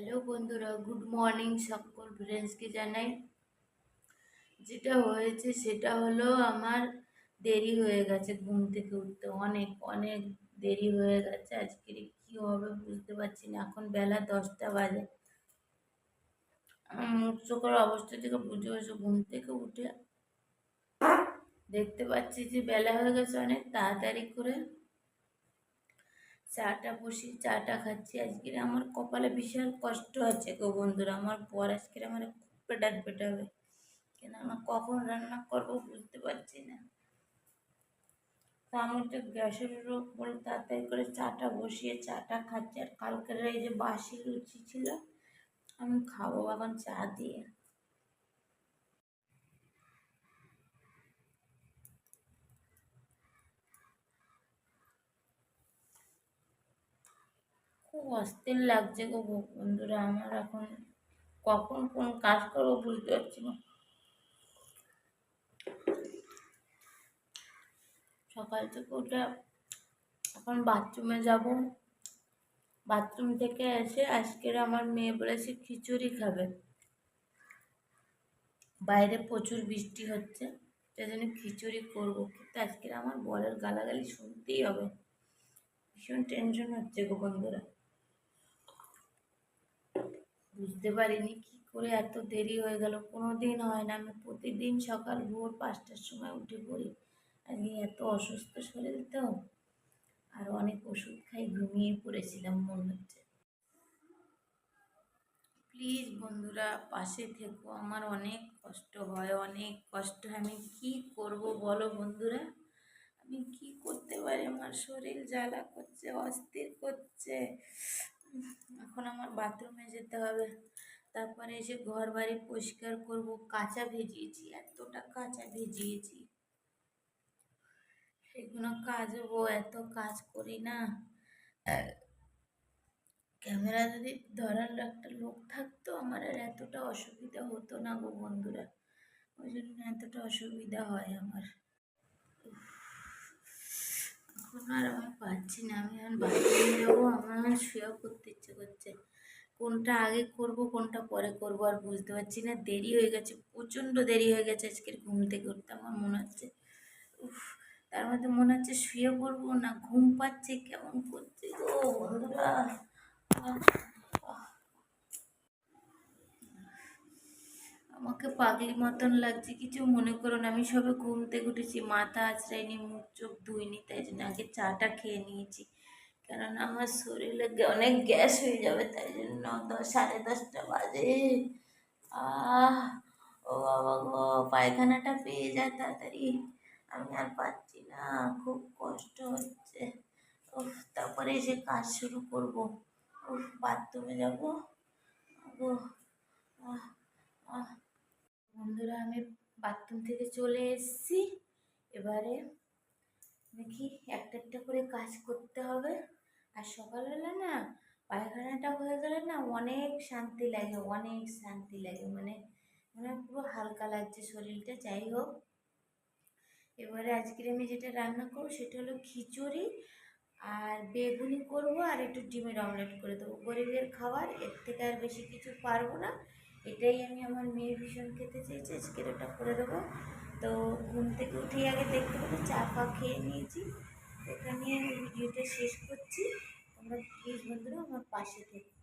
Hello বন্ধুরা, good morning সকল ফ্রেন্ডসকে জানাই। যেটা হয়েছে সেটা হলো আমার দেরি হয়ে গেছে ঘুম থেকে উঠতে। অনেক অনেক দেরি হয়ে গেছে। আজকে কী হবে বুঝতে পারছি না। এখন বেলা দশটা বাজে। মুখ চোখের অবস্থা থেকে বুঝে বসে ঘুম থেকে উঠে দেখতে পাচ্ছি যে বেলা হয়ে গেছে অনেক। তাড়াতাড়ি করে চাটা বসি চাটা খাচ্ছি। আজকের আমার কপালে বিশাল কষ্ট আছে গো বন্ধুরা। আমার পর আজকের আমার খুব পেটার পেটাবে কেন আমার কখন রান্না করব বুঝতে পারছি না। আমার তো গ্যাসের রোগ বলে তাড়াতাড়ি করে চাটা বসিয়ে চাটা খাচ্ছি। আর কালকের এই যে বাসি লুচি ছিল, আমি খাব এখন চা দিয়ে। খুব অস্থির লাগছে গো বন্ধুরা। আমার এখন কখন কোন কাজ করব বুঝতে পারছি না। সকাল থেকে উঠে এখন বাথরুমে যাব। বাথরুম থেকে এসে আজকের আমার মেয়ে বলেছে খিচুড়ি খাবে। বাইরে প্রচুর বৃষ্টি হচ্ছে সেই জন্য খিচুড়ি করব। কিন্তু আজকের আমার বরের গালাগালি শুনতেই হবে। ভীষণ টেনশন হচ্ছে গো বন্ধুরা। বুঝতে পারিনি কি করে এত দেরি হয়ে গেল। কোনো দিন হয় না, আমি প্রতিদিন সকাল ভোর পাঁচটার সময় উঠে পড়ি। আজকে এত অসুস্থ শরীর তো, আর অনেক ওষুধ খাই, ঘুমিয়ে পড়েছিলাম মনে হচ্ছে। প্লিজ বন্ধুরা, পাশে থেকো, আমার অনেক কষ্ট হয়, অনেক কষ্ট। আমি কি করব বলো বন্ধুরা? আমি কি করতে পারি? আমার শরীর জ্বালা করছে, অস্থির করছে। এখন আমার বাথরুমে যেতে হবে। তারপরে এসে ঘর বাড়ি পরিষ্কার করব, কাঁচা ভেজিয়েছি, এতটা কাঁচা ভেজিয়েছি। সেগুলো কাজবো এত কাজ করি না। ক্যামেরা যদি ধরার একটা লোক থাকতো, আমার আর এতটা অসুবিধা হতো না গো বন্ধুরা। ওই জন্য এতটা অসুবিধা হয় আমার। এখন আর আমি পাচ্ছি না, আমি এখন বাথরুমে যাব, আমার শুয়েও করতে ইচ্ছে করছে। কোনটা আগে করব, কোনটা পরে করব আর বুঝতে পারছি না, দেরি হয়ে গেছে, প্রচণ্ড দেরি হয়ে গেছে আজকের ঘুম থেকে উঠতে, আমার মনে হচ্ছে, উফ, তার মধ্যে মনে হচ্ছে শুয়ে পড়ব না, ঘুম পাচ্ছে, কেমন করছে ও বন্ধুরা? আমাকে পাগলি মতন লাগছে, কিছু মনে করো না। আমি সবে ঘুম থেকে উঠেছি, মাথা আঁচড়াইনি মুখ চোখ ধুইনি, তাই জন্য আগে চাটা খেয়ে নিয়েছি। কেননা আমার শরীরে অনেক গ্যাস হয়ে যাবে, তাই জন্য দশ, সাড়ে দশটা বাজে। আহ, ও বাবা গো, পায়খানাটা পেয়ে যায় তাড়াতাড়ি। আমি আর পাচ্ছি না, খুব কষ্ট হচ্ছে। উফ, তারপরে এসে কাজ শুরু করব। উফ, বাথরুমে যাব। আহ গো বন্ধুরা, আমি বাথরুম থেকে চলে এসেছি। এবারে দেখি একটা একটা করে কাজ করতে হবে। আর সকালবেলা না পায়খানাটা হয়ে গেলে না অনেক শান্তি লাগে, অনেক শান্তি লাগে। মানে মানে পুরো হালকা লাগছে শরীরটা, যাই হোক। এবারে আজকের আমি যেটা রান্না করব সেটা হলো খিচুড়ি আর বেগুনি করব আর একটু ডিমের অমলেট করে দেবো। গরিবের খাবার, এর থেকে আর বেশি কিছু পারব না। এটাই আমি আমার মেয়ের ভীষণ খেতে চেয়েছি আজকের ওটা করে দেবো। তো ঘুম থেকে উঠেই আগে দেখতে পাবো, চা ফা খেয়ে নিয়েছি। এখানে ভিডিওটা শেষ করছি। তোমরা প্লিজ বন্ধুরা আমার পাশে থেকো।